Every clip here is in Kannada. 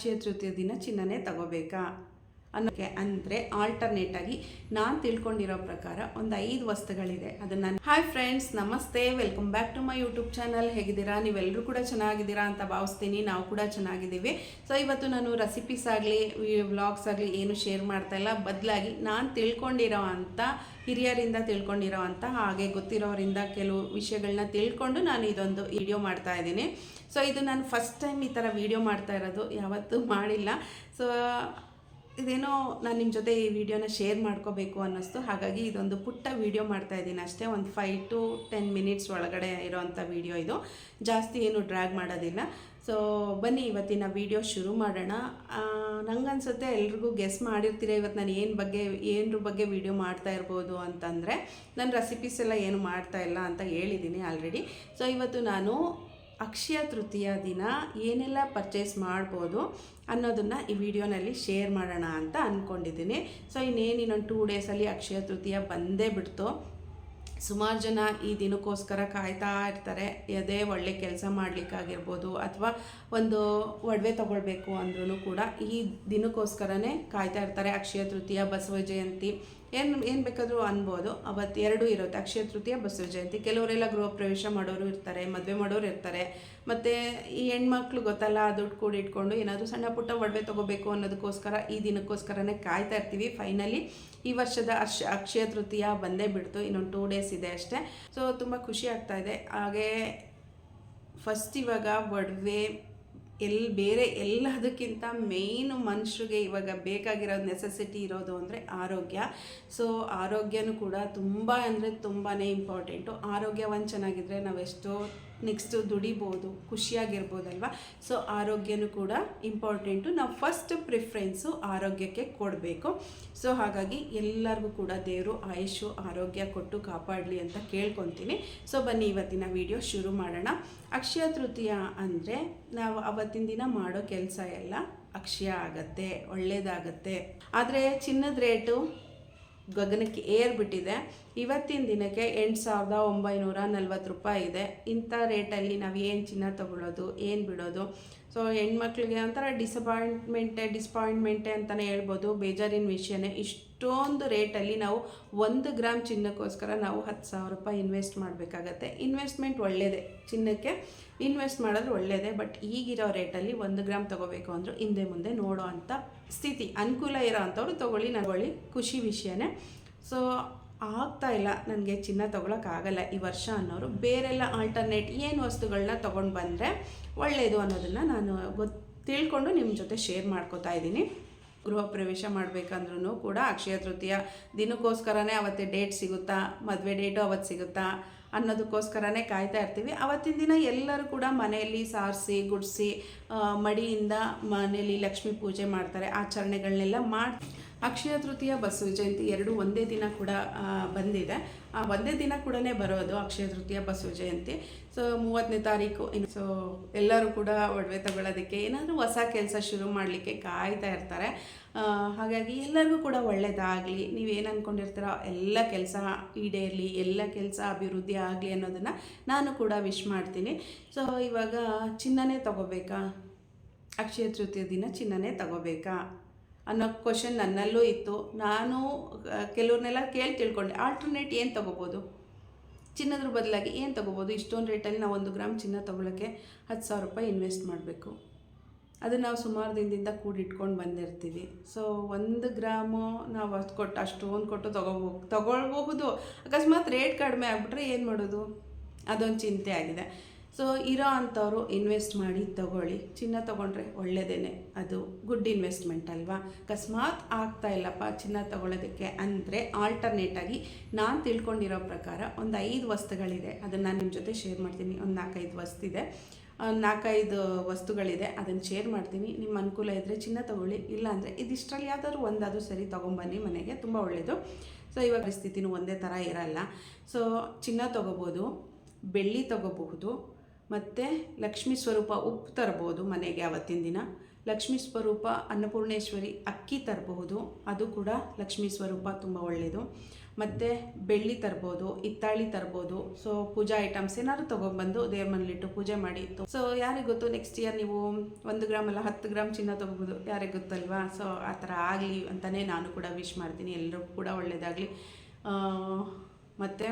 ಅಕ್ಷಯ ತೃತೀಯ ದಿನ ಚಿನ್ನನೇ ತಗೋಬೇಕಾ? ಅನ್ನೋಕ್ಕೆ ಅಂದರೆ ಆಲ್ಟರ್ನೇಟ್ ಆಗಿ ನಾನು ತಿಳ್ಕೊಂಡಿರೋ ಪ್ರಕಾರ ಒಂದು ಐದು ವಸ್ತುಗಳಿದೆ. ಅದನ್ನು ಹಾಯ್ ಫ್ರೆಂಡ್ಸ್ ನಮಸ್ತೆ welcome back to my YouTube channel ಹೇಗಿದ್ದೀರಾ? ನೀವೆಲ್ಲರೂ ಕೂಡ ಚೆನ್ನಾಗಿದ್ದೀರಾ ಅಂತ ಭಾವಿಸ್ತೀನಿ. ನಾವು ಕೂಡ ಚೆನ್ನಾಗಿದ್ದೀವಿ. ಸೊ ಇವತ್ತು ನಾನು ರೆಸಿಪೀಸ್ ಆಗಲಿ ವ್ಲಾಗ್ಸ್ ಆಗಲಿ ಏನು ಶೇರ್ ಮಾಡ್ತಾ ಇಲ್ಲ. ಬದಲಾಗಿ ನಾನು ತಿಳ್ಕೊಂಡಿರೋ ಅಂತ, ಹಿರಿಯರಿಂದ ತಿಳ್ಕೊಂಡಿರೋ ಅಂತ, ಹಾಗೆ ಗೊತ್ತಿರೋರಿಂದ ಕೆಲವು ವಿಷಯಗಳನ್ನ ತಿಳ್ಕೊಂಡು ನಾನು ಇದೊಂದು ವಿಡಿಯೋ ಮಾಡ್ತಾ ಇದ್ದೀನಿ. ಸೊ ಇದು ನಾನು ಫಸ್ಟ್ ಟೈಮ್ ಈ ಥರ ವಿಡಿಯೋ ಮಾಡ್ತಾ ಇರೋದು. ಯಾವತ್ತೂ ಮಾಡಿಲ್ಲ. ಸೊ ಇದೇನೋ ನಾನು ನಿಮ್ಮ ಜೊತೆ ಈ ವಿಡಿಯೋನ ಶೇರ್ ಮಾಡ್ಕೋಬೇಕು ಅನ್ನಿಸ್ತು. ಹಾಗಾಗಿ ಇದೊಂದು ಪುಟ್ಟ ವಿಡಿಯೋ ಮಾಡ್ತಾ ಇದ್ದೀನಿ ಅಷ್ಟೇ. ಒಂದು ಫೈವ್ ಟು ಟೆನ್ ಮಿನಿಟ್ಸ್ ಒಳಗಡೆ ಇರೋವಂಥ ವಿಡಿಯೋ ಇದು. ಜಾಸ್ತಿ ಏನು ಡ್ರ್ಯಾಗ್ ಮಾಡೋದಿಲ್ಲ. ಸೊ ಬನ್ನಿ ಇವತ್ತಿನ ವಿಡಿಯೋ ಶುರು ಮಾಡೋಣ. ನಂಗನ್ಸುತ್ತೆ ಎಲ್ರಿಗೂ ಗೆಸ್ ಮಾಡಿರ್ತೀರ ಇವತ್ತು ನಾನು ಏನು ಬಗ್ಗೆ, ಏನರ ಬಗ್ಗೆ ವಿಡಿಯೋ ಮಾಡ್ತಾ ಇರ್ಬೋದು ಅಂತಂದರೆ ನನ್ನ ರೆಸಿಪೀಸ್ ಎಲ್ಲ ಏನು ಮಾಡ್ತಾ ಇಲ್ಲ ಅಂತ ಹೇಳಿದ್ದೀನಿ ಆಲ್ರೆಡಿ ಸೊ ಇವತ್ತು ನಾನು ಅಕ್ಷಯ ತೃತೀಯ ದಿನ ಏನೆಲ್ಲ ಪರ್ಚೇಸ್ ಮಾಡ್ಬೋದು ಅನ್ನೋದನ್ನು ಈ ವಿಡಿಯೋನಲ್ಲಿ ಶೇರ್ ಮಾಡೋಣ ಅಂತ ಅಂದ್ಕೊಂಡಿದ್ದೀನಿ ಸೊ ಇನ್ನೇನು ಇನ್ನೊಂದು ಟೂ ಡೇಸಲ್ಲಿ ಅಕ್ಷಯ ತೃತೀಯ ಬಂದೇ ಬಿಡ್ತು. ಸುಮಾರು ಜನ ಈ ದಿನಕ್ಕೋಸ್ಕರ ಕಾಯ್ತಾ ಇರ್ತಾರೆ. ಅದೇ ಒಳ್ಳೆ ಕೆಲಸ ಮಾಡಲಿಕ್ಕಾಗಿರ್ಬೋದು ಅಥವಾ ಒಂದು ಒಡವೆ ತೊಗೊಳ್ಬೇಕು ಅಂದ್ರೂ ಕೂಡ ಈ ದಿನಕ್ಕೋಸ್ಕರನೇ ಕಾಯ್ತಾ ಇರ್ತಾರೆ ಅಕ್ಷಯ ತೃತೀಯ ಬಸವ ಜಯಂತಿ. ಏನು ಏನು ಬೇಕಾದರೂ ಅನ್ಬೋದು. ಅವತ್ತು ಎರಡೂ ಇರುತ್ತೆ. ಅಕ್ಷಯ ತೃತೀಯ, ಬಸವ ಜಯಂತಿ. ಕೆಲವರೆಲ್ಲ ಗೃಹ ಪ್ರವೇಶ ಮಾಡೋರು ಇರ್ತಾರೆ, ಮದುವೆ ಮಾಡೋರು ಇರ್ತಾರೆ. ಮತ್ತು ಈ ಹೆಣ್ಮಕ್ಳು ಗೊತ್ತಲ್ಲ ದುಡ್ಡು ಕೂಡಿ ಇಟ್ಕೊಂಡು ಏನಾದರೂ ಸಣ್ಣ ಪುಟ್ಟ ಒಡವೆ ತೊಗೋಬೇಕು ಅನ್ನೋದಕ್ಕೋಸ್ಕರ ಈ ದಿನಕ್ಕೋಸ್ಕರನೇ ಕಾಯ್ತಾ ಇರ್ತೀವಿ. ಫೈನಲಿ ಈ ವರ್ಷದ ಅಕ್ಷ, ಅಕ್ಷಯ ತೃತೀಯ ಬಂದೇ ಬಿಡ್ತು. ಇನ್ನೊಂದು ಟೂ ಡೇಸ್ ಇದೆ ಅಷ್ಟೇ. ಸೊ ತುಂಬ ಖುಷಿ ಆಗ್ತಾ ಇದೆ. ಹಾಗೇ ಫಸ್ಟ್ ಇವಾಗ ಒಡವೆ ಎಲ್ಲಿ ಬೇರೆ ಎಲ್ಲದಕ್ಕಿಂತ ಮೇಯ್ನು ಮನುಷ್ಯರಿಗೆ ಇವಾಗ ಬೇಕಾಗಿರೋ ನೆಸೆಸಿಟಿ ಇರೋದು ಅಂದರೆ ಆರೋಗ್ಯ. ಸೊ ಆರೋಗ್ಯನೂ ಕೂಡ ತುಂಬ ಅಂದರೆ ತುಂಬಾ ಇಂಪಾರ್ಟೆಂಟು ಆರೋಗ್ಯ ಒಂದು ಚೆನ್ನಾಗಿದ್ದರೆ ನಾವೆಷ್ಟೋ ನೆಕ್ಸ್ಟು ದುಡಿಬೋದು, ಖುಷಿಯಾಗಿರ್ಬೋದಲ್ವ? ಸೊ ಆರೋಗ್ಯನೂ ಕೂಡ ಇಂಪಾರ್ಟೆಂಟು ನಾವು ಫಸ್ಟ್ ಪ್ರಿಫ್ರೆನ್ಸು ಆರೋಗ್ಯಕ್ಕೆ ಕೊಡಬೇಕು. ಸೊ ಹಾಗಾಗಿ ಎಲ್ಲರಿಗೂ ಕೂಡ ದೇವರು ಆಯುಷು ಆರೋಗ್ಯ ಕೊಟ್ಟು ಕಾಪಾಡಲಿ ಅಂತ ಕೇಳ್ಕೊತೀನಿ. ಸೊ ಬನ್ನಿ, ಇವತ್ತಿನ ವಿಡಿಯೋ ಶುರು ಮಾಡೋಣ. ಅಕ್ಷಯ ತೃತೀಯ ಅಂದರೆ ನಾವು ಅವತ್ತಿನ ದಿನ ಮಾಡೋ ಕೆಲಸ ಎಲ್ಲ ಅಕ್ಷಯ ಆಗತ್ತೆ ಒಳ್ಳೆಯದಾಗತ್ತೆ ಆದರೆ ಚಿನ್ನದ ರೇಟು ಗಗನಕ್ಕೆ ಏರ್ಬಿಟ್ಟಿದೆ ಇವತ್ತಿನ ದಿನಕ್ಕೆ ಎಂಟು ಸಾವಿರದ ಒಂಬೈನೂರ ನಲ್ವತ್ತು ರೂಪಾಯಿ ಇದೆ. ಇಂಥ ರೇಟಲ್ಲಿ ನಾವು ಏನು ಚಿನ್ನ ತೊಗೊಳ್ಳೋದು ಏನು ಬಿಡೋದು? ಸೊ ಹೆಣ್ಮಕ್ಳಿಗೆ ಒಂಥರ ಡಿಸಪಾಯಿಂಟ್ಮೆಂಟೆ ಡಿಸಪಾಯಿಂಟ್ಮೆಂಟೆ ಅಂತಲೇ ಹೇಳ್ಬೋದು. ಬೇಜಾರಿನ ವಿಷಯನೇ ಇಷ್ಟೊಂದು ರೇಟಲ್ಲಿ ನಾವು ಒಂದು ಗ್ರಾಮ್ ಚಿನ್ನಕ್ಕೋಸ್ಕರ ನಾವು ಹತ್ತು ಸಾವಿರ ರೂಪಾಯಿ ಇನ್ವೆಸ್ಟ್ ಮಾಡಬೇಕಾಗತ್ತೆ. ಇನ್ವೆಸ್ಟ್ಮೆಂಟ್ ಒಳ್ಳೆಯದೇ ಚಿನ್ನಕ್ಕೆ ಇನ್ವೆಸ್ಟ್ ಮಾಡೋದು ಒಳ್ಳೆಯದೇ ಬಟ್ ಈಗಿರೋ ರೇಟಲ್ಲಿ ಒಂದು ಗ್ರಾಮ್ ತೊಗೋಬೇಕು ಅಂದರೂ ಹಿಂದೆ ಮುಂದೆ ನೋಡೋ ಅಂಥ ಸ್ಥಿತಿ. ಅನುಕೂಲ ಇರೋ ಅಂಥವ್ರು ತೊಗೊಳ್ಳಿ ನಗೊಳ್ಳಿ ಖುಷಿ ವಿಷಯನೇ. ಸೊ ಆಗ್ತಾ ಇಲ್ಲ ನನಗೆ ಚಿನ್ನ ತೊಗೊಳಕ್ಕಾಗಲ್ಲ ಈ ವರ್ಷ ಅನ್ನೋರು. ಬೇರೆಲ್ಲ ಆಲ್ಟರ್ನೇಟ್ ಏನು ವಸ್ತುಗಳನ್ನ ತೊಗೊಂಡು ಬಂದರೆ ಒಳ್ಳೆಯದು ಅನ್ನೋದನ್ನು ನಾನು ಗೊತ್ತು ತಿಳ್ಕೊಂಡು ನಿಮ್ಮ ಜೊತೆ ಶೇರ್ ಮಾಡ್ಕೋತಾ ಇದ್ದೀನಿ. ಗೃಹ ಪ್ರವೇಶ ಮಾಡಬೇಕಂದ್ರೂ ಕೂಡ ಅಕ್ಷಯ ತೃತೀಯ ದಿನಕ್ಕೋಸ್ಕರನೇ ಅವತ್ತೇ ಡೇಟ್ ಸಿಗುತ್ತಾ, ಮದುವೆ ಡೇಟು ಅವತ್ತು ಸಿಗುತ್ತಾ ಅನ್ನೋದಕ್ಕೋಸ್ಕರನೇ ಕಾಯ್ತಾ ಇರ್ತೀವಿ. ಅವತ್ತಿನ ದಿನ ಎಲ್ಲರೂ ಕೂಡ ಮನೆಯಲ್ಲಿ ಸಾರಿಸಿ, ಗುಡಿಸಿ ಮಡಿಯಿಂದ ಮನೆಯಲ್ಲಿ ಲಕ್ಷ್ಮೀ ಪೂಜೆ ಮಾಡ್ತಾರೆ, ಆಚರಣೆಗಳನ್ನೆಲ್ಲ ಮಾಡಿ ಅಕ್ಷಯ ತೃತೀಯ ಬಸವ ಜಯಂತಿ ಎರಡು ಒಂದೇ ದಿನ ಕೂಡ ಬಂದಿದೆ. ಆ ಒಂದೇ ದಿನ ಕೂಡ ಬರೋದು ಅಕ್ಷಯ ತೃತೀಯ ಬಸವ ಜಯಂತಿ. ಸೊ ಮೂವತ್ತನೇ ತಾರೀಕು ಸೊ ಎಲ್ಲರೂ ಕೂಡ ಒಡವೆ ತಗೊಳ್ಳೋದಕ್ಕೆ ಏನಾದರೂ ಹೊಸ ಕೆಲಸ ಶುರು ಮಾಡಲಿಕ್ಕೆ ಕಾಯ್ತಾ ಇರ್ತಾರೆ. ಹಾಗಾಗಿ ಎಲ್ಲರಿಗೂ ಕೂಡ ಒಳ್ಳೆಯದಾಗಲಿ ನೀವೇನು ಅಂದ್ಕೊಂಡಿರ್ತೀರೋ ಎಲ್ಲ ಕೆಲಸ ಈಡೇರಲಿ, ಎಲ್ಲ ಕೆಲಸ ಅಭಿವೃದ್ಧಿ ಆಗಲಿ ಅನ್ನೋದನ್ನು ನಾನು ಕೂಡ ವಿಶ್ ಮಾಡ್ತೀನಿ. ಸೊ ಇವಾಗ ಚಿನ್ನನೇ ತಗೋಬೇಕಾ? ಅಕ್ಷಯ ತೃತೀಯ ದಿನ ಚಿನ್ನನೇ ತಗೋಬೇಕಾ? ಅನ್ನೋ ಕ್ವಶನ್ ನನ್ನಲ್ಲೂ ಇತ್ತು. ನಾನು ಕೆಲವ್ರನ್ನೆಲ್ಲ ಕೇಳಿ ತಿಳ್ಕೊಂಡೆ. ಆಲ್ಟರ್ನೇಟ್ ಏನು ತೊಗೋಬೋದು? ಚಿನ್ನದ್ರ ಬದಲಾಗಿ ಏನು ತೊಗೋಬೋದು? ಇಷ್ಟೊಂದು ರೇಟಲ್ಲಿ ನಾವು ಒಂದು ಗ್ರಾಮ್ ಚಿನ್ನ ತೊಗೊಳಕ್ಕೆ ಹತ್ತು ಸಾವಿರ ರೂಪಾಯಿ ಇನ್ವೆಸ್ಟ್ ಮಾಡಬೇಕು. ಅದನ್ನು ನಾವು ಸುಮಾರು ದಿನದಿಂದ ಕೂಡಿಟ್ಕೊಂಡು ಬಂದಿರ್ತೀವಿ. ಸೊ ಒಂದು ಗ್ರಾಮು ನಾವು ಅಷ್ಟು ಕೊಟ್ಟು ಅಷ್ಟೊಂದು ಕೊಟ್ಟು ತೊಗೋಬೋ, ತೊಗೊಳ್ಬಹುದು. ಅಕಸ್ಮಾತ್ ರೇಟ್ ಕಡಿಮೆ ಆಗಿಬಿಟ್ರೆ ಏನು ಮಾಡೋದು? ಅದೊಂದು ಚಿಂತೆ ಆಗಿದೆ. ಸೊ ಇರೋ ಅಂಥವ್ರು ಇನ್ವೆಸ್ಟ್ ಮಾಡಿ ತಗೊಳ್ಳಿ. ಚಿನ್ನ ತೊಗೊಂಡ್ರೆ ಒಳ್ಳೆಯದೇನೆ ಅದು ಗುಡ್ ಇನ್ವೆಸ್ಟ್ಮೆಂಟ್ ಅಲ್ವಾ? ಅಕಸ್ಮಾತ್ ಆಗ್ತಾ ಇಲ್ಲಪ್ಪ ಚಿನ್ನ ತೊಗೊಳೋದಕ್ಕೆ ಅಂದರೆ ಆಲ್ಟರ್ನೇಟಾಗಿ ನಾನು ತಿಳ್ಕೊಂಡಿರೋ ಪ್ರಕಾರ ಒಂದು ಐದು ವಸ್ತುಗಳಿದೆ. ಅದನ್ನು ನಾನು ನಿಮ್ಮ ಜೊತೆ ಶೇರ್ ಮಾಡ್ತೀನಿ. ಒಂದು ನಾಲ್ಕೈದು ವಸ್ತು ಇದೆ ನಾಲ್ಕೈದು ವಸ್ತುಗಳಿದೆ. ಅದನ್ನು ಶೇರ್ ಮಾಡ್ತೀನಿ. ನಿಮ್ಮ ಅನುಕೂಲ ಇದ್ದರೆ ಚಿನ್ನ ತೊಗೊಳ್ಳಿ. ಇಲ್ಲಾಂದರೆ ಇದಿಷ್ಟರಲ್ಲಿ ಯಾವುದಾದ್ರು ಒಂದಾದರೂ ಸರಿ ತೊಗೊಂಬನ್ನಿ. ಮನೆಗೆ ತುಂಬ ಒಳ್ಳೆಯದು ಸೊ ಇವಾಗ ಪರಿಸ್ಥಿತಿನೂ ಒಂದೇ ಥರ ಇರಲ್ಲ. ಸೊ ಚಿನ್ನ ತೊಗೋಬೋದು, ಬೆಳ್ಳಿ ತೊಗೋಬಹುದು ಮತ್ತು ಲಕ್ಷ್ಮೀ ಸ್ವರೂಪ ಉಪ್ಪು ತರ್ಬೋದು ಮನೆಗೆ ಆವತ್ತಿನ ದಿನ. ಲಕ್ಷ್ಮೀ ಸ್ವರೂಪ ಅನ್ನಪೂರ್ಣೇಶ್ವರಿ ಅಕ್ಕಿ ತರಬಹುದು, ಅದು ಕೂಡ ಲಕ್ಷ್ಮೀ ಸ್ವರೂಪ ತುಂಬ ಒಳ್ಳೆಯದು ಮತ್ತು ಬೆಳ್ಳಿ ತರ್ಬೋದು ಹಿತ್ತಾಳಿ ತರ್ಬೋದು ಸೊ ಪೂಜಾ ಐಟಮ್ಸ್ ಏನಾದ್ರು ತೊಗೊಂಬಂದು ದೇವ್ರ ಮನೇಲಿಟ್ಟು ಪೂಜೆ ಮಾಡಿ. ಸೊ ಯಾರಿಗೆ ಗೊತ್ತು? ನೆಕ್ಸ್ಟ್ ಇಯರ್ ನೀವು ಒಂದು ಗ್ರಾಮ್ ಅಲ್ಲ, ಹತ್ತು ಗ್ರಾಮ್ ಚಿನ್ನ ತೊಗೋಬೋದು ಯಾರಿಗೆ ಗೊತ್ತಲ್ವಾ? ಸೊ ಆ ಥರ ಆಗಲಿ ಅಂತಲೇ ನಾನು ಕೂಡ ವಿಶ್ ಮಾಡ್ತೀನಿ. ಎಲ್ಲರಿಗೂ ಕೂಡ ಒಳ್ಳೆಯದಾಗಲಿ ಮತ್ತು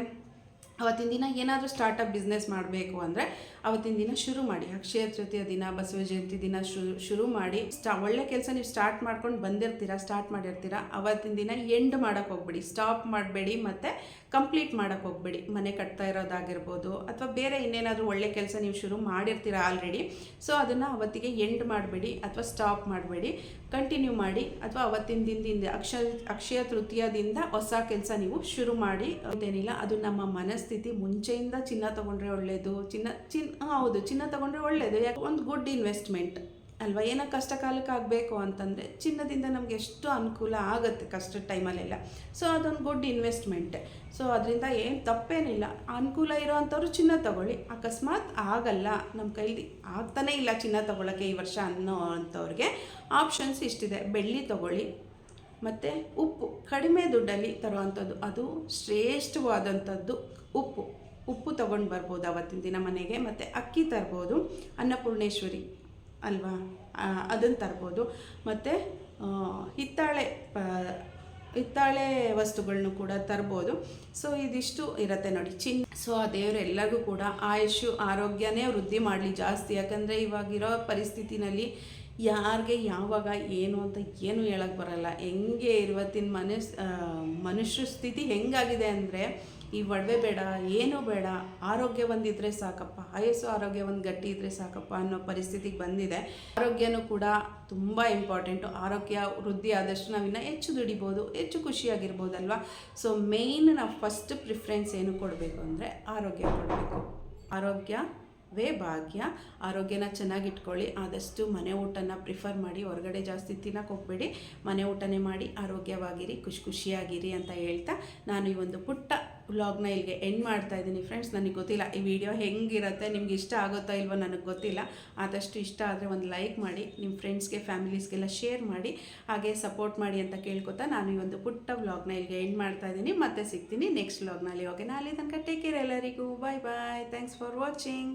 ಅವತ್ತಿನ ದಿನ ಏನಾದರೂ ಸ್ಟಾರ್ಟಪ್ ಬಿಸ್ನೆಸ್ ಮಾಡಬೇಕು ಅಂದರೆ ಅವತ್ತಿನ ದಿನ ಶುರು ಮಾಡಿ. ಅಕ್ಷಯ ತೃತೀಯ ದಿನ, ಬಸವ ಜಯಂತಿ ದಿನ ಶುರು ಶುರು ಮಾಡಿ. ಸ್ಟಾ ಒಳ್ಳೆ ಕೆಲಸ ನೀವು ಸ್ಟಾರ್ಟ್ ಮಾಡ್ಕೊಂಡು ಬಂದಿರ್ತೀರಾ ಸ್ಟಾರ್ಟ್ ಮಾಡಿರ್ತೀರಾ, ಅವತ್ತಿನ ದಿನ ಎಂಡ್ ಮಾಡೋಕ್ಕೆ ಹೋಗ್ಬೇಡಿ. ಸ್ಟಾಪ್ ಮಾಡಬೇಡಿ ಮತ್ತು ಕಂಪ್ಲೀಟ್ ಮಾಡೋಕ್ಕೆ ಹೋಗ್ಬೇಡಿ. ಮನೆ ಕಟ್ತಾ ಇರೋದಾಗಿರ್ಬೋದು ಅಥವಾ ಬೇರೆ ಇನ್ನೇನಾದರೂ ಒಳ್ಳೆ ಕೆಲಸ ನೀವು ಶುರು ಮಾಡಿರ್ತೀರಾ ಆಲ್ರೆಡಿ ಸೊ ಅದನ್ನು ಅವತ್ತಿಗೆ ಎಂಡ್ ಮಾಡಬೇಡಿ ಅಥವಾ ಸ್ಟಾಪ್ ಮಾಡಬೇಡಿ. ಕಂಟಿನ್ಯೂ ಮಾಡಿ ಅಥವಾ ಅವತ್ತಿನ ದಿನದಿಂದ ಅಕ್ಷಯ ಅಕ್ಷಯ ತೃತೀಯದಿಂದ ಹೊಸ ಕೆಲಸ ನೀವು ಶುರು ಮಾಡಿ. ಅದೇನಿಲ್ಲ ಅದು ನಮ್ಮ ಮನಸ್ಥಿತಿ ಮುಂಚೆಯಿಂದ ಚಿನ್ನ ತಗೊಂಡ್ರೆ ಒಳ್ಳೆಯದು ಚಿನ್ನ, ಚಿನ್ ಹೌದು, ಚಿನ್ನ ತಗೊಂಡ್ರೆ ಒಳ್ಳೆಯದು ಯಾಕೆ, ಒಂದು ಗುಡ್ ಇನ್ವೆಸ್ಟ್ಮೆಂಟ್ ಅಲ್ವಾ? ಏನೋ ಕಷ್ಟ ಕಾಲಕ್ಕೆ ಆಗಬೇಕು ಅಂತಂದರೆ ಚಿನ್ನದಿಂದ ನಮ್ಗೆ ಎಷ್ಟು ಅನುಕೂಲ ಆಗುತ್ತೆ ಕಷ್ಟದ ಟೈಮಲ್ಲೆಲ್ಲ ಸೊ ಅದೊಂದು ಗುಡ್ ಇನ್ವೆಸ್ಟ್ಮೆಂಟ್ ಸೊ ಅದರಿಂದ ಏನು ತಪ್ಪೇನಿಲ್ಲ. ಅನುಕೂಲ ಇರೋವಂಥವ್ರು ಚಿನ್ನ ತಗೊಳ್ಳಿ. ಅಕಸ್ಮಾತ್ ಆಗಲ್ಲ. ನಮ್ಮ ಕೈಲಿ ಆಗ್ತಾನೇ ಇಲ್ಲ ಚಿನ್ನ ತಗೊಳ್ಳೋಕ್ಕೆ ಈ ವರ್ಷ ಅನ್ನೋ ಅಂಥವ್ರಿಗೆ ಆಪ್ಷನ್ಸ್ ಇಷ್ಟಿದೆ. ಬೆಳ್ಳಿ ತಗೊಳ್ಳಿ. ಮತ್ತು ಉಪ್ಪು, ಕಡಿಮೆ ದುಡ್ಡಲ್ಲಿ ತರುವಂಥದ್ದು. ಅದು ಶ್ರೇಷ್ಠವಾದಂಥದ್ದು ಉಪ್ಪು. ಉಪ್ಪು ತೊಗೊಂಡು ಬರ್ಬೋದು ಅವತ್ತಿನ ದಿನ ಮನೆಗೆ, ಮತ್ತು ಅಕ್ಕಿ ತರ್ಬೋದು, ಅನ್ನಪೂರ್ಣೇಶ್ವರಿ ಅಲ್ವಾ? ಅದನ್ನು ತರ್ಬೋದು. ಮತ್ತು ಹಿತ್ತಾಳೆ ಪ ಹಿತ್ತಾಳೆ ವಸ್ತುಗಳನ್ನು ಕೂಡ ತರ್ಬೋದು. ಸೊ, ಇದಿಷ್ಟು ಇರುತ್ತೆ ನೋಡಿ. ಚಿನ್ನ. ಸೊ, ಆ ದೇವರು ಎಲ್ಲರಿಗೂ ಕೂಡ ಆಯುಷು ಆರೋಗ್ಯನೇ ವೃದ್ಧಿ ಮಾಡಲಿ ಜಾಸ್ತಿ. ಯಾಕಂದರೆ ಇವಾಗಿರೋ ಪರಿಸ್ಥಿತಿನಲ್ಲಿ ಯಾರಿಗೆ ಯಾವಾಗ ಏನು ಅಂತ ಏನು ಹೇಳಕ್ಕೆ ಬರಲ್ಲ. ಹೆಂಗೆ ಇವತ್ತಿನ ಮನಸ್ ಮನುಷ್ಯ ಸ್ಥಿತಿ ಹೆಂಗಾಗಿದೆ ಅಂದರೆ ಈ ಒಡವೆ ಬೇಡ, ಏನೂ ಬೇಡ, ಆರೋಗ್ಯ ಒಂದಿದ್ರೆ ಸಾಕಪ್ಪ, ಆಯಸ್ಸು ಆರೋಗ್ಯ ಒಂದು ಗಟ್ಟಿ ಇದ್ದರೆ ಸಾಕಪ್ಪ ಅನ್ನೋ ಪರಿಸ್ಥಿತಿಗೆ ಬಂದಿದೆ. ಆರೋಗ್ಯನೂ ಕೂಡ ತುಂಬ ಇಂಪಾರ್ಟೆಂಟು ಆರೋಗ್ಯ ವೃದ್ಧಿ ಆದಷ್ಟು ನಾವಿನ್ನ ಹೆಚ್ಚು ದುಡಿಬೋದು, ಹೆಚ್ಚು ಖುಷಿಯಾಗಿರ್ಬೋದಲ್ವಾ? ಸೊ ಮೇಯ್ನ್ ನಾವು ಫಸ್ಟ್ ಪ್ರಿಫರೆನ್ಸ್ ಏನು ಕೊಡಬೇಕು ಅಂದರೆ ಆರೋಗ್ಯ ಕೊಡಬೇಕು. ಆರೋಗ್ಯ ವೇ ಭಾಗ್ಯ. ಆರೋಗ್ಯನ ಚೆನ್ನಾಗಿಟ್ಕೊಳ್ಳಿ. ಆದಷ್ಟು ಮನೆ ಊಟನ ಪ್ರಿಫರ್ ಮಾಡಿ. ಹೊರಗಡೆ ಜಾಸ್ತಿ ತಿನ್ನಕ್ಕೆ ಹೋಗಬೇಡಿ. ಮನೆ ಊಟನೇ ಮಾಡಿ ಆರೋಗ್ಯವಾಗಿರಿ, ಖುಷಿ ಖುಷಿಯಾಗಿರಿ ಅಂತ ಹೇಳ್ತಾ ನಾನು ಈ ಒಂದು ಪುಟ್ಟ ವ್ಲಾಗ್ನ ಇಲ್ಲಿಗೆ ಎಂಡ್ ಮಾಡ್ತಾ ಇದ್ದೀನಿ. ಫ್ರೆಂಡ್ಸ್ ನನಗೆ ಗೊತ್ತಿಲ್ಲ ಈ ವಿಡಿಯೋ ಹೆಂಗಿರುತ್ತೆ, ನಿಮ್ಗೆ ಇಷ್ಟ ಆಗುತ್ತೋ ಇಲ್ವೋ ನನಗೆ ಗೊತ್ತಿಲ್ಲ. ಆದಷ್ಟು ಇಷ್ಟ ಆದರೆ ಒಂದು ಲೈಕ್ ಮಾಡಿ ನಿಮ್ಮ ಫ್ರೆಂಡ್ಸ್ಗೆ ಫ್ಯಾಮಿಲೀಸ್ಗೆಲ್ಲ ಶೇರ್ ಮಾಡಿ, ಹಾಗೆ ಸಪೋರ್ಟ್ ಮಾಡಿ ಅಂತ ಕೇಳ್ಕೊತಾ ನಾನು ಈ ಒಂದು ಪುಟ್ಟ ವ್ಲಾಗ್ನ ಇಲ್ಲಿಗೆ ಎಂಡ್ ಮಾಡ್ತಾ ಇದ್ದೀನಿ. ಮತ್ತೆ ಸಿಗ್ತೀನಿ ನೆಕ್ಸ್ಟ್ ವ್ಲಾಗ್ನಲ್ಲಿ ಓಕೆ ಅಲ್ಲಿ ತನಕ ಟೇಕ್ ಕೇರ್ ಎಲ್ಲರಿಗೂ. Bye bye thanks for watching